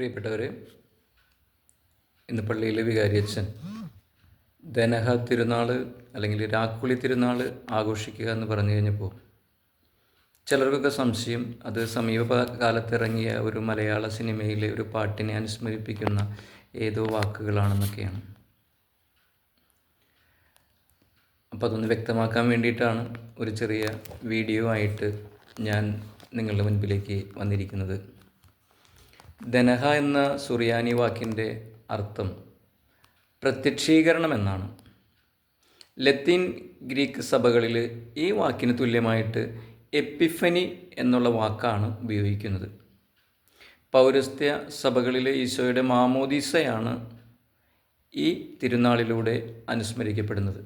പ്രിയപ്പെട്ടവരെ ഇന്ന് പള്ളിയിലെ വികാരിയച്ഛൻ ധനഹ തിരുനാൾ അല്ലെങ്കിൽ രാക്കുളി തിരുനാൾ ആഘോഷിക്കുക എന്ന് പറഞ്ഞു കഴിഞ്ഞപ്പോൾ ചിലർക്കൊക്കെ സംശയം അത് സമീപകാലത്ത് ഇറങ്ങിയ ഒരു മലയാള സിനിമയിലെ ഒരു പാട്ടിനെ അനുസ്മരിപ്പിക്കുന്ന ഏതോ വാക്കുകളാണെന്നൊക്കെയാണ്. അപ്പോൾ അതൊന്ന് വ്യക്തമാക്കാൻ വേണ്ടിയിട്ടാണ് ഒരു ചെറിയ വീഡിയോ ആയിട്ട് ഞാൻ നിങ്ങളുടെ മുൻപിലേക്ക് വന്നിരിക്കുന്നത്. ധനഹ എന്ന സുറിയാനി വാക്കിന്റെ അർത്ഥം പ്രത്യക്ഷീകരണം എന്നാണ് ലത്തീൻ ഗ്രീക്ക് സഭകളിൽ ഈ വാക്കിന് തുല്യമായിട്ട് എപ്പിഫനി എന്നുള്ള വാക്കാണ് ഉപയോഗിക്കുന്നത്. പൗരസ്ത്യ സഭകളിലെ ഈശോയുടെ മാമോദീസയാണ് ഈ തിരുനാളിലൂടെ അനുസ്മരിക്കപ്പെടുന്നത്.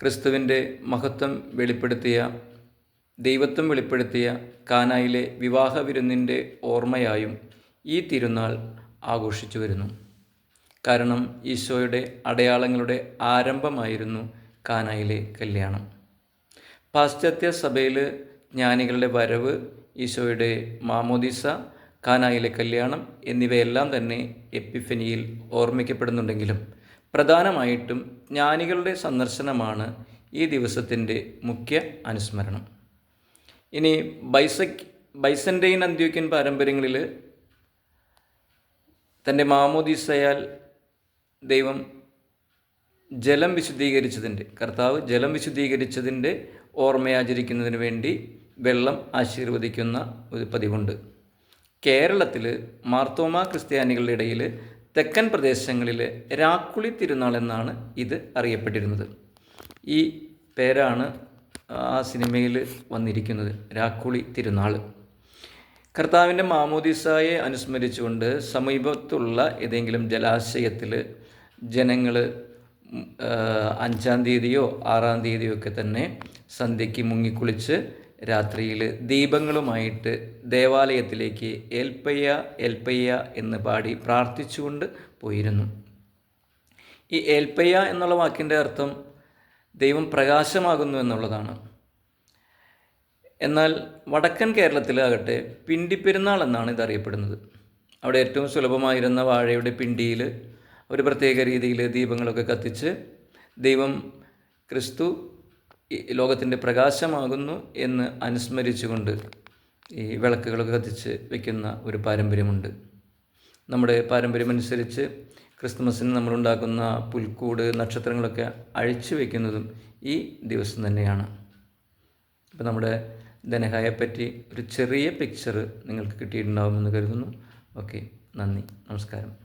ക്രിസ്തുവിന്റെ മഹത്വം വെളിപ്പെടുത്തിയ ദൈവത്വം വെളിപ്പെടുത്തിയ കാനായിലെ വിവാഹ വിരുന്നിന്റെ ഓർമ്മയായും ഈ തിരുനാൾ ആഘോഷിച്ചു വരുന്നു. കാരണം ഈശോയുടെ അടയാളങ്ങളുടെ ആരംഭമായിരുന്നു കാനായിലെ കല്യാണം. പാശ്ചാത്യ സഭയിൽ ജ്ഞാനികളുടെ വരവ് ഈശോയുടെ മാമോദിസ കാനായിലെ കല്യാണം എന്നിവയെല്ലാം തന്നെ എപ്പിഫനിയിൽ ഓർമ്മിക്കപ്പെടുന്നുണ്ടെങ്കിലും പ്രധാനമായിട്ടും ജ്ഞാനികളുടെ സന്ദർശനമാണ് ഈ ദിവസത്തിന്റെ മുഖ്യ അനുസ്മരണം. ഇനി ബൈസക് ബൈസന്റൈൻ അന്ത്യോക്യൻ പാരമ്പര്യങ്ങളിൽ തന്റെ മാമോദീസയാൽ ദൈവം ജലം വിശുദ്ധീകരിച്ചതിന്റെ കർത്താവ് ജലം വിശുദ്ധീകരിച്ചതിന്റെ ഓർമ്മയാചരിക്കുന്നതിന് വേണ്ടി വെള്ളം ആശീർവദിക്കുന്ന ഒരു പതിവുണ്ട്. കേരളത്തിൽ മാർത്തോമ ക്രിസ്ത്യാനികളുടെ ഇടയിൽ തെക്കൻ പ്രദേശങ്ങളിൽ രാക്കുളി തിരുനാൾ എന്നാണ് ഇത് അറിയപ്പെട്ടിരുന്നത്. ഈ പേരാണ് ആ സിനിമയിൽ വന്നിരിക്കുന്നത് രാക്കുളി തിരുനാൾ. കർത്താവിന്റെ മാമോദിസായെ അനുസ്മരിച്ചുകൊണ്ട് സമീപത്തുള്ള ഏതെങ്കിലും ജലാശയത്തിൽ ജനങ്ങൾ അഞ്ചാം തീയതിയോ ആറാം തീയതിയോ ഒക്കെ തന്നെ സന്ധ്യയ്ക്ക് മുങ്ങിക്കുളിച്ച് രാത്രിയിൽ ദീപങ്ങളുമായിട്ട് ദേവാലയത്തിലേക്ക് ഏൽപ്പയ്യ ഏൽപ്പയ്യ എന്ന് പാടി പ്രാർത്ഥിച്ചുകൊണ്ട് പോയിരുന്നു. ഈ ഏൽപ്പയ്യ എന്നുള്ള വാക്കിന്റെ അർത്ഥം ദൈവം പ്രകാശമാകുന്നു എന്നുള്ളതാണ്. എന്നാൽ വടക്കൻ കേരളത്തിലാകട്ടെ പിണ്ടിപ്പെരുന്നാൾ എന്നാണ് ഇതറിയപ്പെടുന്നത്. അവിടെ ഏറ്റവും സുലഭമായിരുന്ന വാഴയുടെ പിണ്ടിയിൽ ഒരു പ്രത്യേക രീതിയിൽ ദീപങ്ങളൊക്കെ കത്തിച്ച് ദൈവം ക്രിസ്തു ലോകത്തിന്റെ പ്രകാശമാകുന്നു എന്ന് അനുസ്മരിച്ചുകൊണ്ട് ഈ വിളക്കുകളൊക്കെ കത്തിച്ച് വയ്ക്കുന്ന ഒരു പാരമ്പര്യമുണ്ട്. നമ്മുടെ പാരമ്പര്യമനുസരിച്ച് ക്രിസ്തുമസിന് നമ്മളുണ്ടാക്കുന്ന പുൽക്കൂട് നക്ഷത്രങ്ങളൊക്കെ അഴിച്ചു വയ്ക്കുന്നതും ഈ ദിവസം തന്നെയാണ്. അപ്പോൾ നമ്മുടെ ധനഹായെപ്പറ്റി ഒരു ചെറിയ പിക്ചർ നിങ്ങൾക്ക് കിട്ടിയിട്ടുണ്ടാകുമെന്ന് കരുതുന്നു. ഓക്കെ നന്ദി. നമസ്കാരം.